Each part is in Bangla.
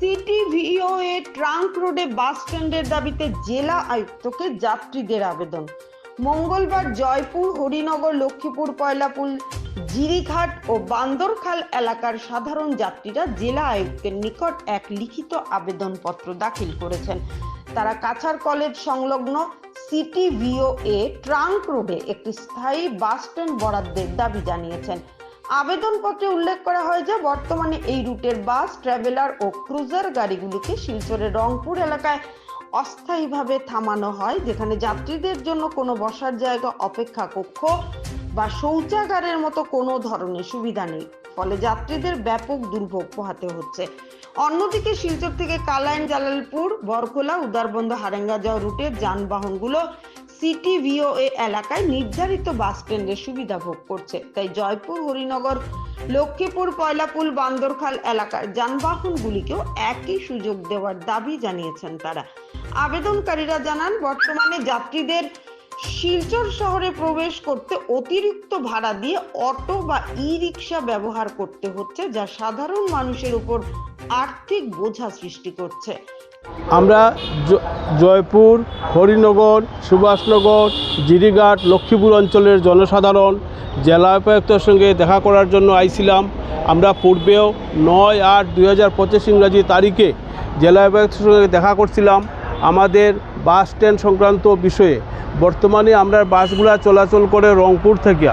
সিটি ভিওএ ট্রাঙ্ক রোডে বাস স্ট্যান্ডের দাবিতে জেলা আয়ুক্তকে যাত্রীদের আবেদন। মঙ্গলবার জয়পুর, হরিনগর, লক্ষ্মীপুর পয়লাপুল জিরিঘাট ও বান্দরখাল এলাকার সাধারণ যাত্রীরা জেলা আয়ুক্তের নিকট এক লিখিত আবেদনপত্র দাখিল করেছেন। তারা কাছার কলেজ সংলগ্ন সিটি ভিওএ ট্রাঙ্ক রোডে একটি স্থায়ী বাস স্ট্যান্ড বরাদ্দের দাবি জানিয়েছেন। আবেদনপত্রে উল্লেখ করা হয় যে বর্তমানে এই রুটের বাস, ট্রাভেলার ও ক্রুজার গাড়িগুলিকে শিলচরের রংপুর এলাকায় অস্থায়ীভাবে থামানো হয়, যেখানে যাত্রীদের জন্য কোনো বসার জায়গা, অপেক্ষা কক্ষ বা শৌচাগারের মতো কোনো ধরনের সুবিধা নেই। ফলে যাত্রীদের ব্যাপক দুর্ভোগ পোহাতে হচ্ছে। অন্যদিকে শিলচর থেকে কালাইন, জালালপুর, বরখোলা, উদারবন্দ হারেঙ্গা যাওয়া রুটের যানবাহনগুলো সিটি ভিওএ এলাকায় নির্ধারিত বাস স্ট্যান্ডের সুবিধা ভোগ করছে। তাই জয়পুর, হরিনগর, লক্ষ্মীপুর পয়লাপুল বান্দরখাল এলাকার যানবাহনগুলিকেও একই সুযোগ দেওয়ার দাবি জানিয়েছেন তারা। আবেদনকারীরা জানান, বর্তমানে যাত্রীদের শিলচর শহরে প্রবেশ করতে অতিরিক্ত ভাড়া দিয়ে অটো বা ই রিক্সা ব্যবহার করতে হচ্ছে, যা সাধারণ মানুষের উপর আর্থিক বোঝা সৃষ্টি করছে। আমরা জয়পুর, হরিনগর, সুভাষনগর জিরিঘাট লক্ষ্মীপুর অঞ্চলের জনসাধারণ, জেলা উপায়ুক্তর সঙ্গে দেখা করার জন্য আইছিলাম। আমরা পূর্বেও নয় আট দুই হাজার পঁচিশ ইংরাজি তারিখে জেলা উপায়ুক্তর সঙ্গে দেখা করছিলাম আমাদের বাস স্ট্যান্ড সংক্রান্ত বিষয়ে। বর্তমানে আমরা বাসগুলা চলাচল করে রংপুর থেকে।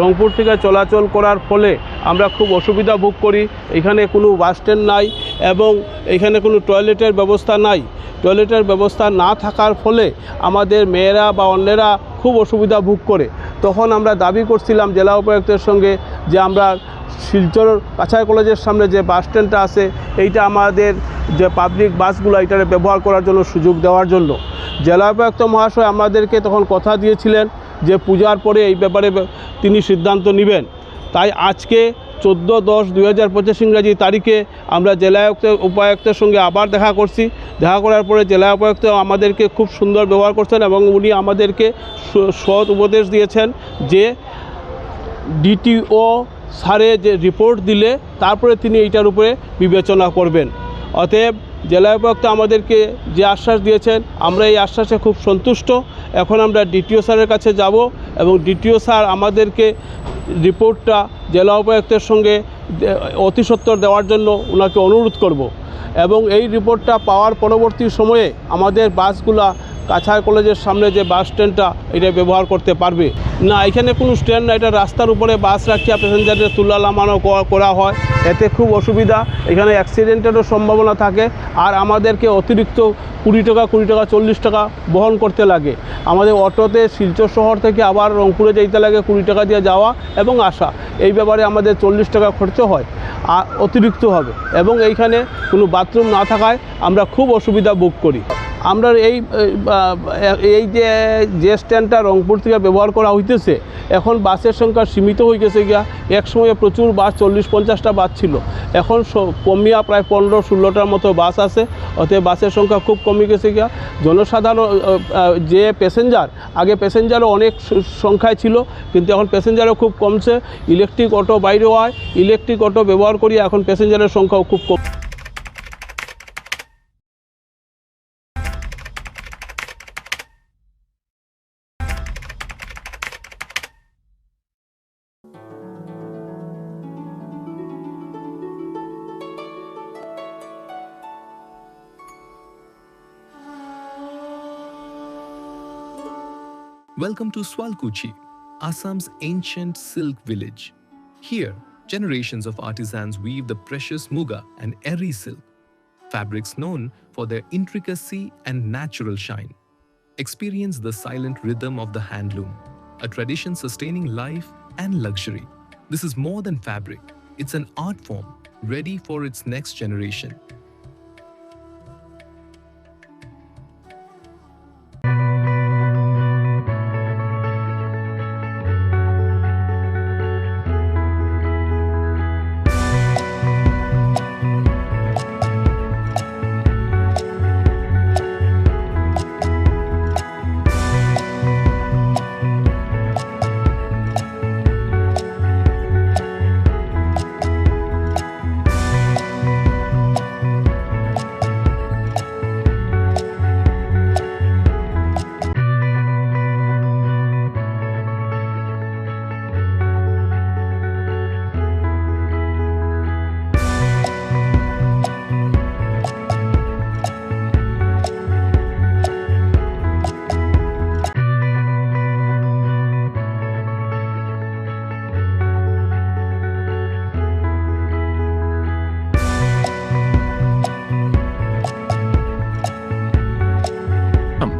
রংপুর থেকে চলাচল করার ফলে আমরা খুব অসুবিধা ভোগ করি। এখানে কোনো বাস স্ট্যান্ড নাই এবং এখানে কোনো টয়লেটের ব্যবস্থা নাই। টয়লেটের ব্যবস্থা না থাকার ফলে আমাদের মেয়েরা বা অন্যেরা খুব অসুবিধা ভোগ করে। তখন আমরা দাবি করছিলাম জেলা উপায়ুক্তের সঙ্গে যে আমরা শিলচর কাছাই কলেজের সামনে যে বাস স্ট্যান্ডটা আছে, এইটা আমাদের যে পাবলিক বাসগুলো এটারে ব্যবহার করার জন্য সুযোগ দেওয়ার জন্য। জেলা উপায়ুক্ত মহাশয় আমাদেরকে তখন কথা দিয়েছিলেন যে পূজার পরে এই ব্যাপারে তিনি সিদ্ধান্ত নেবেন। তাই আজকে চোদ্দ দশ দুই হাজার পঁচিশ ইংরাজি তারিখে আমরা জেলা উপায়ুক্তের সঙ্গে আবার দেখা করছি। দেখা করার পরে জেলা উপায়ুক্ত আমাদেরকে খুব সুন্দর ব্যবহার করছেন এবং উনি আমাদেরকে সৎ উপদেশ দিয়েছেন যে ডিটিও স্যারে যে রিপোর্ট দিলে তারপরে তিনি এইটার উপরে বিবেচনা করবেন। অতএব জেলা উপায়ুক্ত আমাদেরকে যে আশ্বাস দিয়েছেন, আমরা এই আশ্বাসে খুব সন্তুষ্ট। এখন আমরা ডিটিও স্যারের কাছে যাব এবং ডিটিও স্যার আমাদেরকে রিপোর্টটা জেলা উপায়ুক্তের সঙ্গে অতিসত্বর অতি সত্বর দেওয়ার জন্য ওনাকে অনুরোধ করব। এবং এই রিপোর্টটা পাওয়ার পরবর্তী সময়ে আমাদের বাসগুলা কাছাড় কলেজের সামনে যে বাস স্ট্যান্ডটা এটা ব্যবহার করতে পারবে। না, এখানে কোনো স্ট্যান্ড না, এটা রাস্তার উপরে বাস রাখিয়া প্যাসেঞ্জারদের তুলা নামানো করা হয়। এতে খুব অসুবিধা, এখানে অ্যাক্সিডেন্টেরও সম্ভাবনা থাকে। আর আমাদেরকে অতিরিক্ত কুড়ি টাকা কুড়ি টাকা, চল্লিশ টাকা বহন করতে লাগে। আমাদের অটোতে শিলচর শহর থেকে আবার রংপুরে যেতে লাগে কুড়ি টাকা দিয়ে যাওয়া এবং আসা। এই ব্যাপারে আমাদের চল্লিশ টাকা খরচ হয় আর অতিরিক্ত হবে। এবং এইখানে কোনো বাথরুম না থাকায় আমরা খুব অসুবিধা বুক করি। আমরা এই এই যে যে স্ট্যান্ডটা রংপুর থেকে ব্যবহার করা হইতেছে, এখন বাসের সংখ্যা সীমিত হয়ে গেছে গিয়া, এক সময় প্রচুর বাস, চল্লিশ, পঞ্চাশটা বাস ছিল। এখন কমিয়া প্রায় পনেরো, ষোলোটার মতো বাস আছে, অতএব বাসের সংখ্যা খুব কমে গেছে গিয়া। জনসাধারণ যে প্যাসেঞ্জার আগে প্যাসেঞ্জারও অনেক সংখ্যায় ছিল, কিন্তু এখন প্যাসেঞ্জারও খুব কমছে। ইলেকট্রিক অটো বাইরে হয় ইলেকট্রিক অটো ব্যবহার করি এখন প্যাসেঞ্জারের সংখ্যাও খুব কম। Welcome to Swalkuchi, Assam's ancient silk village. Here, generations of artisans weave the precious muga and eri silk, fabrics known for their intricacy and natural shine. Experience the silent rhythm of the handloom, a tradition sustaining life and luxury. This is more than fabric, it's an art form ready for its next generation.